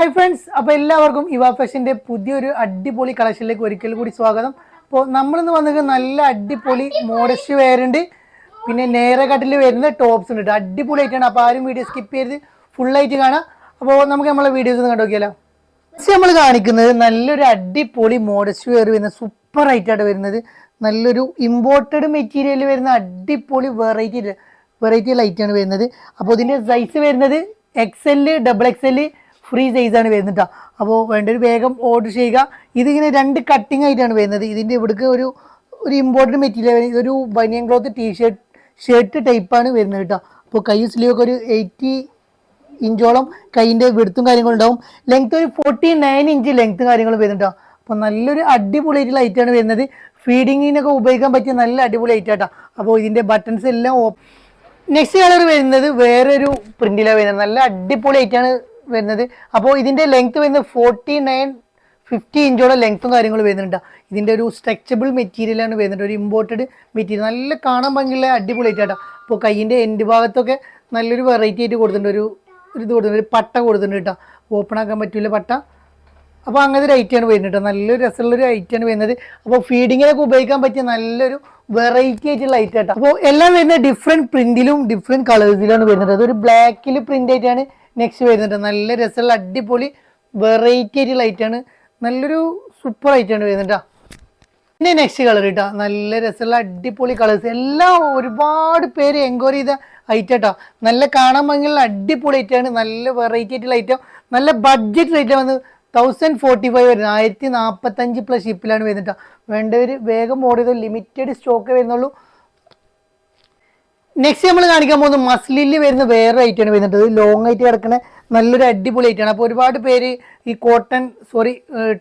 Hi friends അപ്പോൾ എല്ലാവർക്കും യുവാ ഫാഷന്റെ പുതിയൊരു അടിപൊളി കളക്ഷനിലേക്ക് ഒരിക്കൽ കൂടി സ്വാഗതം. അപ്പോൾ നമ്മളിന്ന് വന്നത് നല്ല അടിപൊളി മോഡസ്റ്റ് വെയർ പിന്നെ നേരെ കട്ടിൽ വരുന്ന ടോപ്സ് ഉണ്ട് അടിപൊളി ആയിട്ടാണ് അപ്പോൾ ആരും വീഡിയോ സ്കിപ്പ് ചെയ്ത് ഫുള്ളായിട്ട് കാണാം. അപ്പോൾ നമുക്ക് നമ്മളെ വീഡിയോസ് ഒന്ന് കണ്ടോക്കിയാലോ ഫസ്റ്റ് നമ്മൾ കാണിക്കുന്നത് നല്ലൊരു അടിപൊളി മോഡസ്റ്റ് വെയർ വരുന്ന സൂപ്പർ ആയിട്ടാണ് വരുന്നത്. നല്ലൊരു ഇമ്പോർട്ടഡ് മെറ്റീരിയൽ വരുന്ന അടിപൊളി വെറൈറ്റി വെറൈറ്റി ലൈറ്റാണ് വരുന്നത്. അപ്പോൾ ഇതിന്റെ സൈസ് വരുന്നത് X L double X L free സൈസാണ് വരുന്നത് അപ്പോൾ വേണ്ട ഒരു വേഗം ഓർഡർ ചെയ്യുക. ഇതിങ്ങനെ രണ്ട് കട്ടിംഗ് ആയിട്ടാണ് വരുന്നത്. ഇതിന്റെ ഇവിടേക്ക് ഒരു ഒരു ഇമ്പോർട്ടന്റ് മെറ്റീരിയൽ ഇതൊരു ബനിയൻ ക്ലോത്ത് ടീഷർട്ട് ഷർട്ട് ടൈപ്പാണ് വരുന്നത് കേട്ടോ അപ്പോൾ കൈ സ്ലീവൊക്കെ ഒരു എയ്റ്റി ഇഞ്ചോളം കൈയിന്റെ വെടുത്തും കാര്യങ്ങളും ഉണ്ടാവും. ലെങ്ത് ഒരു ഫോർട്ടി നയൻ ഇഞ്ച് ലെങ്ത്തും കാര്യങ്ങളും വരുന്നുണ്ടോ അപ്പോൾ നല്ലൊരു അടിപൊളി ലൈറ്റാണ് വരുന്നത്. ഫീഡിങ്ങിനൊക്കെ ഉപയോഗിക്കാൻ പറ്റിയ നല്ല അടിപൊളി ഐറ്റം കേട്ടോ അപ്പോൾ ഇതിന്റെ ബട്ടൺസ് എല്ലാം നെക്സ്റ്റ് കളർ വരുന്നത് വേറൊരു പ്രിന്റിലാണ് വരുന്നത്. നല്ല അടിപൊളി ആയിട്ടാണ് വരുന്നത്. അപ്പോൾ ഇതിന്റെ ലെങ്ത് വരുന്നത് ഫോർട്ടി നയൻ ഫിഫ്റ്റി ഇഞ്ചോടെ ലെങ്ത്തും കാര്യങ്ങളും വരുന്നുണ്ട്. ഇതിന്റെ ഒരു സ്ട്രെച്ചബിൾ മെറ്റീരിയലാണ് വരുന്നത്. ഒരു ഇമ്പോർട്ടഡ് മെറ്റീരിയൽ നല്ല കാണാൻ ഭംഗിയുള്ള അടിപൊളി ആയിട്ടാണ് അപ്പോൾ കൈയിന്റെ എൻഡ് ഭാഗത്തൊക്കെ നല്ലൊരു വെറൈറ്റി ആയിട്ട് കൊടുത്തിട്ടുണ്ട്. ഒരു ഇത് കൊടുത്തിട്ടുണ്ട്. ഒരു പട്ട കൊടുത്തിട്ടുണ്ട് കേട്ടോ. ഓപ്പൺ ആക്കാൻ പറ്റില്ല പട്ട. അപ്പോൾ അങ്ങനത്തെ ഒരു ഐറ്റമാണ് വരുന്നത് കേട്ടോ. നല്ലൊരു രസമുള്ളൊരു ഐറ്റമാണ് വരുന്നത്. അപ്പോൾ ഫീഡിങ്ങിനൊക്കെ ഉപയോഗിക്കാൻ പറ്റിയ നല്ലൊരു വെറൈറ്റി ആയിട്ടുള്ള ഐറ്റം കേട്ടോ അപ്പോൾ എല്ലാം വരുന്നത് ഡിഫറെന്റ് പ്രിന്റിലും ഡിഫറെന്റ് കളേഴ്സിലാണ് വരുന്നത്. അതൊരു ബ്ലാക്കിൽ പ്രിന്റ് ആയിട്ടാണ് നെക്സ്റ്റ് വരുന്നുണ്ട്. നല്ല രസമുള്ള അടിപൊളി വെറൈറ്റി ആയിട്ടുള്ള ഐറ്റാണ് നല്ലൊരു സൂപ്പർ ഐറ്റാണ് വരുന്നത് കേട്ടോ പിന്നെ നെക്സ്റ്റ് കളർ കേട്ടോ നല്ല രസമുള്ള അടിപൊളി കളേഴ്സ് എല്ലാം ഒരുപാട് പേര് എൻക്വയറി ചെയ്ത ഐറ്റം കേട്ടോ നല്ല കാണാൻ ഭംഗിയുള്ള അടിപൊളി ഐറ്റമാണ് നല്ല വെറൈറ്റി ആയിട്ടുള്ള ഐറ്റം നല്ല ബഡ്ജറ്റ് റേറ്റ് വന്ന് തൗസൻഡ് ഫോർട്ടി ഫൈവ് വരുന്നത്. ആയിരത്തി നാൽപ്പത്തഞ്ച് പ്ലസ് ഷിപ്പിലാണ് വരുന്നത് ട്ടോ. വേണ്ടവർ വേഗം ചെയ്ത് ലിമിറ്റഡ് സ്റ്റോക്ക് വരുന്നുള്ളൂ. നെക്സ്റ്റ് നമ്മൾ കാണിക്കാൻ പോകുന്നത് മസ്ലിൽ വരുന്ന വേറെ ഐറ്റാണ് വരുന്നത്. ലോങ് ആയിട്ട് കിടക്കുന്ന നല്ലൊരു അടിപൊളി ഐറ്റാണ് അപ്പോൾ ഒരുപാട് പേര് ഈ കോട്ടൺ സോറി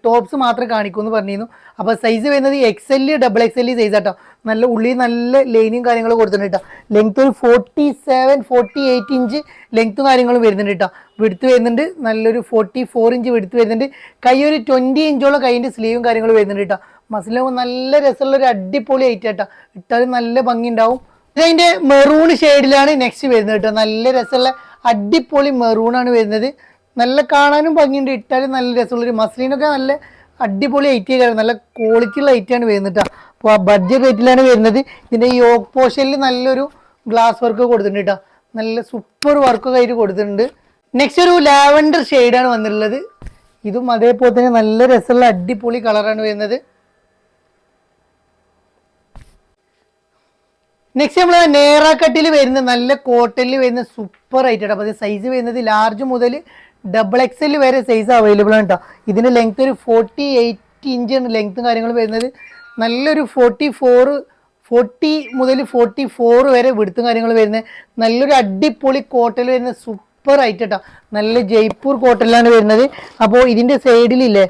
ടോപ്സ് മാത്രം കാണിക്കൂ എന്ന് പറഞ്ഞിരുന്നു. അപ്പോൾ സൈസ് വരുന്നത് X L double X L size ആട്ടോ. നല്ല ഉള്ളി നല്ല ലൈനും കാര്യങ്ങളും കൊടുത്തിട്ടുണ്ട് കേട്ടോ ലെങ്ത് ഒരു forty seven forty eight inch ലെങ്ത്തും കാര്യങ്ങളും വരുന്നുണ്ട് കേട്ടോ വിടുത്ത് വരുന്നുണ്ട്. നല്ലൊരു ഫോർട്ടി ഫോർ ഇഞ്ച് വിടുത്ത് വരുന്നുണ്ട്. കൈ ഒരു ട്വന്റി ഇഞ്ചോളം കൈയിന്റെ സ്ലീവും കാര്യങ്ങളും വരുന്നുണ്ട് കേട്ടോ മസിലാകുമ്പോൾ നല്ല രസമുള്ള ഒരു അടിപൊളി ഐറ്റം കേട്ടോ ഇട്ടാലും നല്ല ഭംഗി ഉണ്ടാവും ഇതിന്റെ മെറൂൺ ഷെയ്ഡിലാണ് നെക്സ്റ്റ് വരുന്നത് കേട്ടോ. നല്ല രസമുള്ള അടിപൊളി മെറൂൺ ആണ് വരുന്നത്. നല്ല കാണാനും ഭംഗിയുണ്ട്. ഇട്ടാലും നല്ല രസമുള്ളൊരു മസ്ലിനൊക്കെ നല്ല അടിപൊളി ഐറ്റി ആയിരുന്നു നല്ല ക്വാളിറ്റി ഉള്ള ആണ് വരുന്നത് കേട്ടോ. അപ്പോൾ ആ ബഡ്ജറ്റ് റേറ്റിലാണ് വരുന്നത്. ഇതിന്റെ ഈ ഓക്ക് പോഷനിൽ നല്ലൊരു ഗ്ലാസ് വർക്ക് കൊടുത്തിട്ടുണ്ട് കേട്ടോ. നല്ല സൂപ്പർ വർക്കൊക്കെ ആയിട്ട് കൊടുത്തിട്ടുണ്ട്. നെക്സ്റ്റ് ഒരു ലാവൻഡർ ഷെയ്ഡാണ് വന്നിട്ടുള്ളത്. ഇതും അതേപോലെ തന്നെ നല്ല രസമുള്ള അടിപൊളി കളറാണ് വരുന്നത്. നെക്സ്റ്റ് നമ്മൾ നേറാക്കട്ടിൽ വരുന്ന നല്ല കോട്ടണിൽ വരുന്ന സൂപ്പർ ആയിട്ട് അപ്പോൾ സൈസ് വരുന്നത് ലാർജ് മുതൽ ഡബിൾ എക്സൽ വരെ സൈസ് അവൈലബിൾ ആണ് കേട്ടോ ഇതിന്റെ ലെങ്ത് ഒരു ഫോർട്ടി എയ്റ്റ് ഇഞ്ചാണ് ലെങ്ത്തും കാര്യങ്ങളും വരുന്നത്. നല്ലൊരു ഫോർട്ടി ഫോർ ഫോർട്ടി മുതൽ ഫോർട്ടി ഫോർ വരെ വിടുത്തും കാര്യങ്ങൾ വരുന്നത്. നല്ലൊരു അടിപൊളി കോട്ടൽ വരുന്ന സൂപ്പർ ആയിട്ട് കേട്ടോ നല്ല ജയ്പൂർ കോട്ടലിലാണ് വരുന്നത്. അപ്പോൾ ഇതിന്റെ സൈഡിലില്ലേ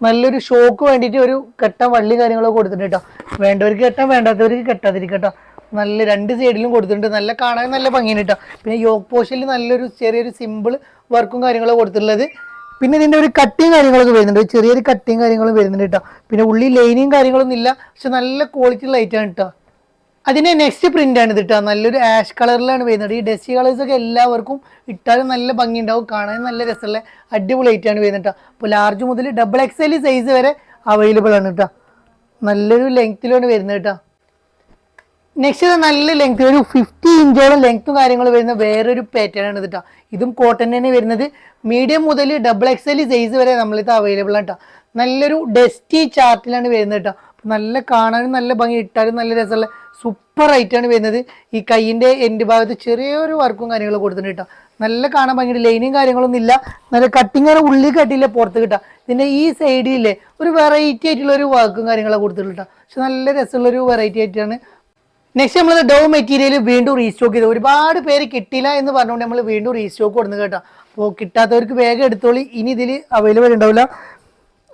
നല്ലൊരു ഷോക്ക് വേണ്ടിയിട്ട് ഒരു കെട്ടാൻ വള്ളി കാര്യങ്ങളൊക്കെ കൊടുത്തിട്ടുണ്ട് കേട്ടോ വേണ്ടവർക്ക് കെട്ടാം വേണ്ടാത്തവർക്ക് കെട്ടാതിരിക്കട്ടോ നല്ല രണ്ട് സൈഡിലും കൊടുത്തിട്ടുണ്ട്. നല്ല കാണാൻ നല്ല ഭംഗിയാണ് കേട്ടോ പിന്നെ യോഗ പോഷനിൽ നല്ലൊരു ചെറിയൊരു സിമ്പിൾ വർക്കും കാര്യങ്ങളും കൊടുത്തിട്ടുള്ളത്. പിന്നെ ഇതിന്റെ ഒരു കട്ടിങ് കാര്യങ്ങളൊക്കെ വരുന്നുണ്ട്. ചെറിയൊരു കട്ടിങ് കാര്യങ്ങളും വരുന്നുണ്ട് കേട്ടോ പിന്നെ ഉള്ളി ലൈനിങ് കാര്യങ്ങളൊന്നും ഇല്ല. പക്ഷെ നല്ല ക്വാളിറ്റി ലൈറ്റാണ് കേട്ടോ അതിന്റെ നെക്സ്റ്റ് പ്രിന്റ് ആണ് ഇത് കേട്ടോ നല്ലൊരു ആഷ് കളറിലാണ് വരുന്നത്. ഈ ഡെസി കളേഴ്സൊക്കെ എല്ലാവർക്കും ഇട്ടാലും നല്ല ഭംഗി ഉണ്ടാവും. കാണാൻ നല്ല രസമുള്ള അടിപൊളി ആയിട്ടാണ് വരുന്നത് കേട്ടോ അപ്പോൾ ലാർജ് മുതൽ ഡബിൾ എക്സ് എൽ സൈസ് വരെ അവൈലബിൾ ആണ് കേട്ടോ നല്ലൊരു ലെങ്ത്തിലാണ് വരുന്നത് കേട്ടോ നെക്സ്റ്റ് നല്ല ലെങ്ത് ഒരു ഫിഫ്റ്റി ഇഞ്ചോളം ലെങ്ത്തും കാര്യങ്ങൾ വരുന്ന വേറൊരു പാറ്റേൺ ആണ് ഇത് കേട്ടോ ഇതും കോട്ടൺ തന്നെ വരുന്നത്. മീഡിയം മുതൽ ഡബിൾ എക്സ് എൽ സൈസ് വരെ നമ്മളിത് അവൈലബിൾ ആണ് കേട്ടോ നല്ലൊരു ഡസ്റ്റി ചാർട്ടിലാണ് വരുന്നത് കേട്ടോ നല്ല കാണാനും നല്ല ഭംഗി ഇട്ടാലും നല്ല രസമുള്ള സൂപ്പർ ആയിട്ടാണ് വരുന്നത്. ഈ കൈയിന്റെ എന്റെ ഭാഗത്ത് ചെറിയൊരു വർക്കും കാര്യങ്ങളും കൊടുത്തിട്ടുണ്ട് കേട്ടോ നല്ല കാണാൻ ഭംഗിയുടെ ലൈനും കാര്യങ്ങളൊന്നും ഇല്ല. നല്ല കട്ടിങ് ആണ് ഉള്ളിൽ കട്ടിയില്ല പുറത്ത് കിട്ടാം പിന്നെ ഈ സൈഡിലെ ഒരു വെറൈറ്റി ആയിട്ടുള്ള ഒരു വർക്കും കാര്യങ്ങളൊക്കെ കൊടുത്തിട്ടുണ്ട് കേട്ടോ പക്ഷെ നല്ല രസമുള്ളൊരു വെറൈറ്റി ആയിട്ടാണ് നെക്സ്റ്റ് നമ്മൾ ഡോ മെറ്റീരിയൽ വീണ്ടും റീസ്റ്റോക്ക് ചെയ്തു. ഒരുപാട് പേര് കിട്ടില്ല എന്ന് പറഞ്ഞുകൊണ്ട് നമ്മൾ വീണ്ടും റീസ്റ്റോക്ക് കൊടുന്നു കേട്ടോ. അപ്പോൾ കിട്ടാത്തവർക്ക് വേഗം എടുത്തോളി. ഇനി ഇതിൽ അവൈലബിൾ ഉണ്ടാവില്ല.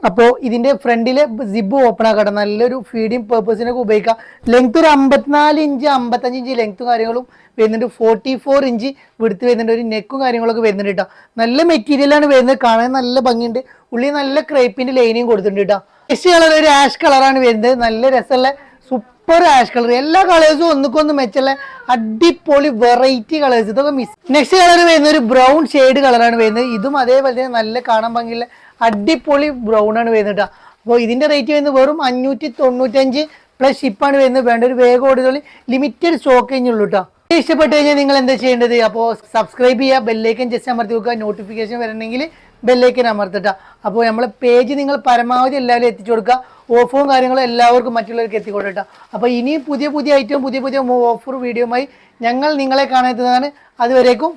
അപ്പോൾ ഇതിന്റെ ഫ്രണ്ടിലെ സിബ് ഓപ്പൺ ആക്കട്ടെ. നല്ലൊരു ഫീഡിങ് പേർപ്പസിനൊക്കെ ഉപയോഗിക്കാം. ലെങ്ത് ഒരു അമ്പത്തിനാല് ഇഞ്ച് അമ്പത്തഞ്ച് ഇഞ്ച് ലെങ്ത്തും കാര്യങ്ങളും വരുന്നുണ്ട്. ഫോർട്ടി ഫോർ ഇഞ്ച് വിടുത്ത് വരുന്നുണ്ട്. ഒരു നെക്കും കാര്യങ്ങളൊക്കെ വരുന്നുണ്ട് കേട്ടോ. നല്ല മെറ്റീരിയലാണ് വരുന്നത്. കാണാൻ നല്ല ഭംഗിയുണ്ട്. ഉള്ളിൽ നല്ല ക്രേപ്പിന്റെ ലൈനിങ് കൊടുത്തിട്ടുണ്ട് കേട്ടോ. നെക്സ്റ്റ് കളർ ഒരു ആഷ് കളറാണ് വരുന്നത്. നല്ല രസമുള്ള സൂപ്പർ ആഷ് കളർ എല്ലാ കളേഴ്സും ഒന്നുക്കൊന്ന് മെച്ചുള്ള അടിപൊളി വെറൈറ്റി കളേഴ്സ്. ഇതൊക്കെ മിസ് നെക്സ്റ്റ് കളർ വരുന്ന ഒരു ബ്രൗൺ ഷെയ്ഡ് കളറാണ് വരുന്നത്. ഇതും അതേപോലെ തന്നെ നല്ല കാണാൻ ഭംഗിയുള്ള അടിപൊളി ബ്രൗൺ ആണ് വരുന്നത് അപ്പോൾ ഇതിന്റെ റേറ്റ് വരുന്നത് വെറും അഞ്ഞൂറ്റി തൊണ്ണൂറ്റഞ്ച് പ്ലസ് ഷിപ്പാണ് വരുന്നത്. വേണ്ട ഒരു വേഗം ഓടുകളിൽ ലിമിറ്റഡ് സ്റ്റോക്ക് കഴിഞ്ഞുള്ളൂ കേട്ടോ ഇഷ്ടപ്പെട്ട് കഴിഞ്ഞാൽ നിങ്ങൾ എന്താ ചെയ്യേണ്ടത്? അപ്പോൾ സബ്സ്ക്രൈബ് ചെയ്യുക ബെല്ലേക്കൻ ജസ്റ്റ് അമർത്തി വെക്കുക. നോട്ടിഫിക്കേഷൻ വരണമെങ്കിൽ ബെല്ലേക്കൻ അമർത്തിട്ട. അപ്പോൾ നമ്മളെ പേജ് നിങ്ങൾ പരമാവധി എല്ലാവരും എത്തിച്ചു കൊടുക്കുക. ഓഫറും കാര്യങ്ങളും എല്ലാവർക്കും മറ്റുള്ളവർക്ക് എത്തിക്കൊടുക്കുക അപ്പോൾ ഇനിയും പുതിയ പുതിയ ഐറ്റം പുതിയ പുതിയ ഓഫർ വീഡിയോയുമായി ഞങ്ങൾ നിങ്ങളെ കാണാത്തതാണ് അതുവരേക്കും.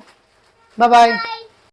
ബൈ